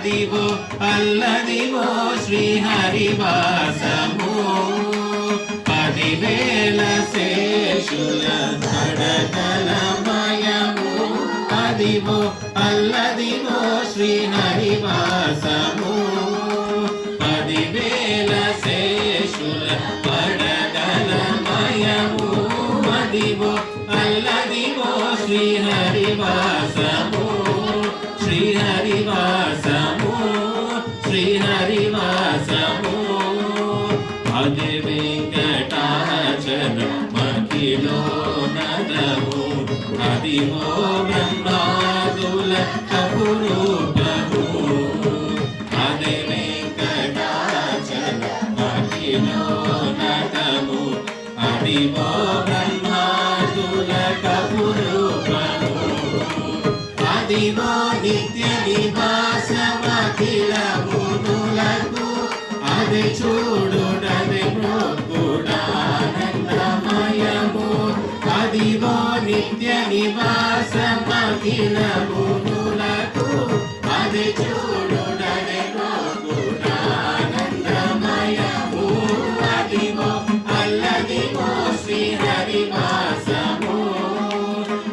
అల్లదివో అల్లదివో శ్రీహరివాసము. పదివేల శేషుల నడకలమయము అదివో అల్లదివో శ్రీహరివాసము. అదే వెంకటాచల మఖిలో నదము అదివో బ్రహ్మాదుల కపురూపము. అది వెంకటాచల మఖిలో నదము అదివో నిత్య నివాసమఖిల భూములకు అది చూడుడది మృగుడానందమయము అదివో అల్లదివో శ్రీహరివాసము.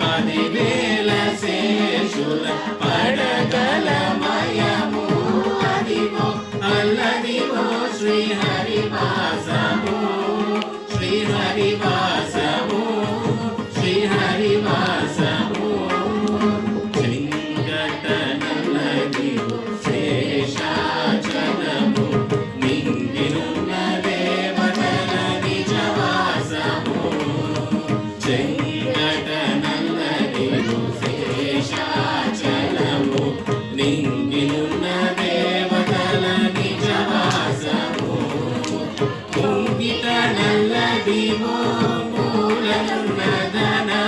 పదివేల శేషుల పడగలమయము. అదివో అల్లదివో శ్రీహరివాసము. శ్రీహరివాసము حبيب مولانا المدني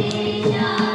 Yeah.